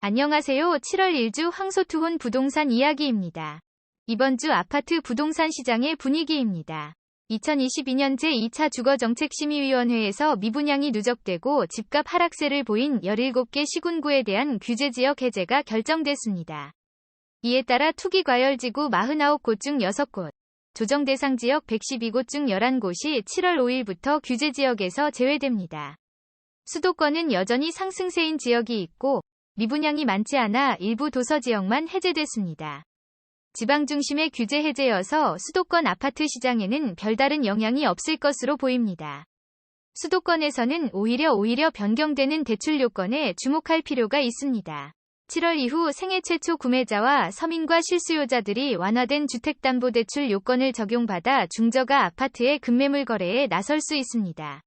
안녕하세요. 7월 1주 황소투혼 부동산 이야기입니다. 이번 주 아파트 부동산 시장의 분위기입니다. 2022년 제2차 주거정책심의위원회에서 미분양이 누적되고 집값 하락세를 보인 17개 시군구에 대한 규제지역 해제가 결정됐습니다. 이에 따라 투기 과열지구 49곳 중 6곳, 조정 대상 지역 112곳 중 11곳이 7월 5일부터 규제지역에서 제외됩니다. 수도권은 여전히 상승세인 지역이 있고 미분양이 많지 않아 일부 도서 지역만 해제됐습니다. 지방 중심의 규제 해제여서 수도권 아파트 시장에는 별다른 영향이 없을 것으로 보입니다. 수도권에서는 오히려 오히려 변경되는 대출 요건에 주목할 필요가 있습니다. 7월 이후 생애 최초 구매자와 서민과 실수요자들이 완화된 주택담보대출 요건을 적용받아 중저가 아파트의 급매물 거래에 나설 수 있습니다.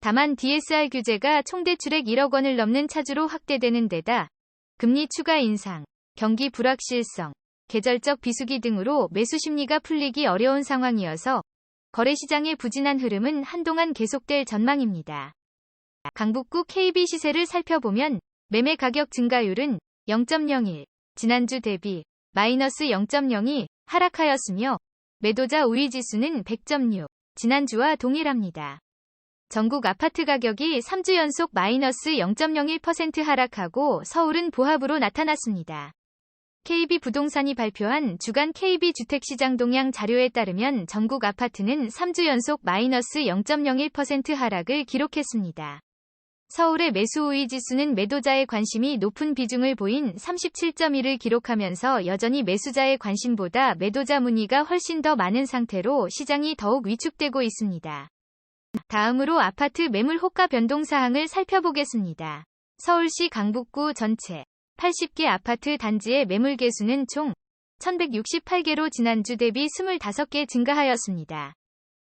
다만 DSR 규제가 총대출액 1억 원을 넘는 차주로 확대되는 데다 금리 추가 인상, 경기 불확실성, 계절적 비수기 등으로 매수 심리가 풀리기 어려운 상황이어서 거래시장의 부진한 흐름은 한동안 계속될 전망입니다. 강북구 KB 시세를 살펴보면 매매 가격 증가율은 0.01, 지난주 대비 마이너스 0.02 하락하였으며 매도자 우위 지수는 100.6, 지난주와 동일합니다. 전국 아파트 가격이 3주 연속 마이너스 0.01% 하락하고 서울은 보합으로 나타났습니다. KB 부동산이 발표한 주간 KB 주택시장 동향 자료에 따르면 전국 아파트는 3주 연속 마이너스 0.01% 하락을 기록했습니다. 서울의 매수 우위 지수는 매도자의 관심이 높은 비중을 보인 37.1을 기록하면서 여전히 매수자의 관심보다 매도자 문의가 훨씬 더 많은 상태로 시장이 더욱 위축되고 있습니다. 다음으로 아파트 매물 호가 변동 사항을 살펴보겠습니다. 서울시 강북구 전체 80개 아파트 단지의 매물 개수는 총 1168개로 지난주 대비 25개 증가하였습니다.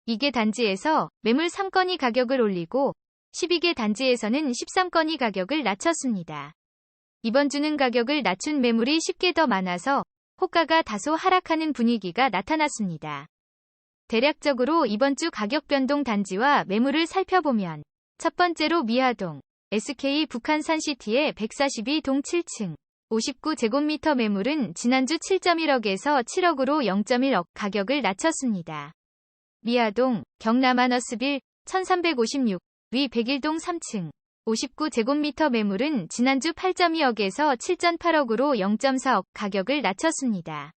이게 단지에서 매물 3건이 가격을 올리고 12개 단지에서는 13건이 가격을 낮췄습니다. 이번 주는 가격을 낮춘 매물이 10개 더 많아서 호가가 다소 하락하는 분위기가 나타났습니다. 대략적으로 이번 주 가격 변동 단지와 매물을 살펴보면 첫 번째로 미아동, SK 북한산 시티의 142동 7층, 59제곱미터 매물은 지난주 7.1억에서 7억으로 0.1억 가격을 낮췄습니다. 미아동, 경남 아너스빌 1356, 위 101동 3층, 59제곱미터 매물은 지난주 8.2억에서 7.8억으로 0.4억 가격을 낮췄습니다.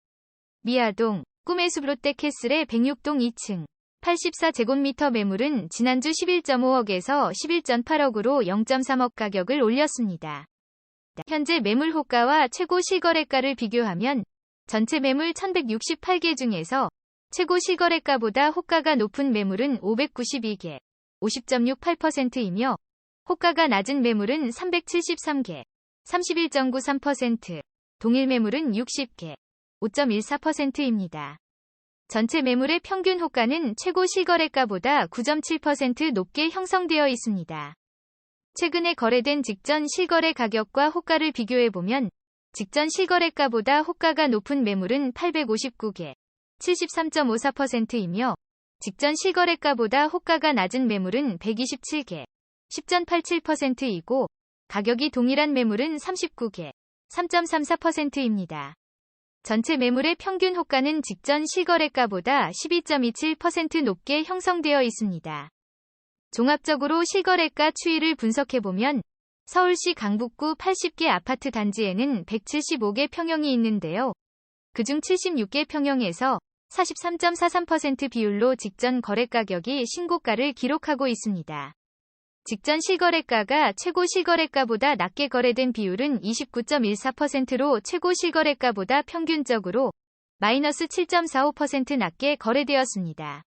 미아동, 꿈의 숲 롯데캐슬의 106동 2층 84제곱미터 매물은 지난주 11.5억에서 11.8억으로 0.3억 가격을 올렸습니다. 현재 매물 호가와 최고 실거래가를 비교하면 전체 매물 1168개 중에서 최고 실거래가보다 호가가 높은 매물은 592개, 50.68%이며 호가가 낮은 매물은 373개, 31.93%, 동일 매물은 60개, 5.14%입니다. 전체 매물의 평균 호가는 최고 실거래가보다 9.7% 높게 형성되어 있습니다. 최근에 거래된 직전 실거래 가격과 호가를 비교해보면 직전 실거래가보다 호가가 높은 매물은 859개, 73.54%이며 직전 실거래가보다 호가가 낮은 매물은 127개, 10.87%이고 가격이 동일한 매물은 39개, 3.34%입니다. 전체 매물의 평균 호가는 직전 실거래가보다 12.27% 높게 형성되어 있습니다. 종합적으로 실거래가 추이를 분석해보면 서울시 강북구 80개 아파트 단지에는 175개 평형이 있는데요. 그중 76개 평형에서 43.43% 비율로 직전 거래 가격이 신고가를 기록하고 있습니다. 직전 실거래가가 최고 실거래가보다 낮게 거래된 비율은 29.14%로 최고 실거래가보다 평균적으로 마이너스 7.45% 낮게 거래되었습니다.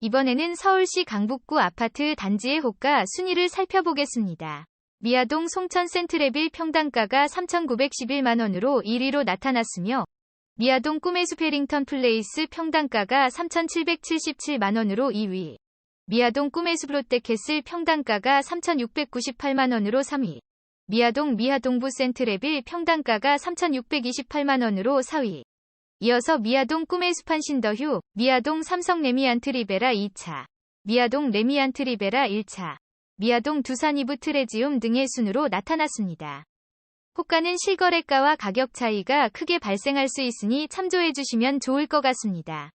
이번에는 서울시 강북구 아파트 단지의 호가 순위를 살펴보겠습니다. 미아동 송천 센트레빌 평당가가 3,911만원으로 1위로 나타났으며 미아동 꿈의 숲 해링턴 플레이스 평당가가 3,777만원으로 2위, 미아동 꿈의 숲 롯데캐슬 평당가가 3,698만원으로 3위. 미아동 미아동부 센트레빌 평당가가 3,628만원으로 4위. 이어서 미아동 꿈의 숲 한신더휴, 미아동 삼성 레미안트 리베라 2차, 미아동 레미안트 리베라 1차, 미아동 두산 이브 트레지움 등의 순으로 나타났습니다. 호가는 실거래가와 가격 차이가 크게 발생할 수 있으니 참조해 주시면 좋을 것 같습니다.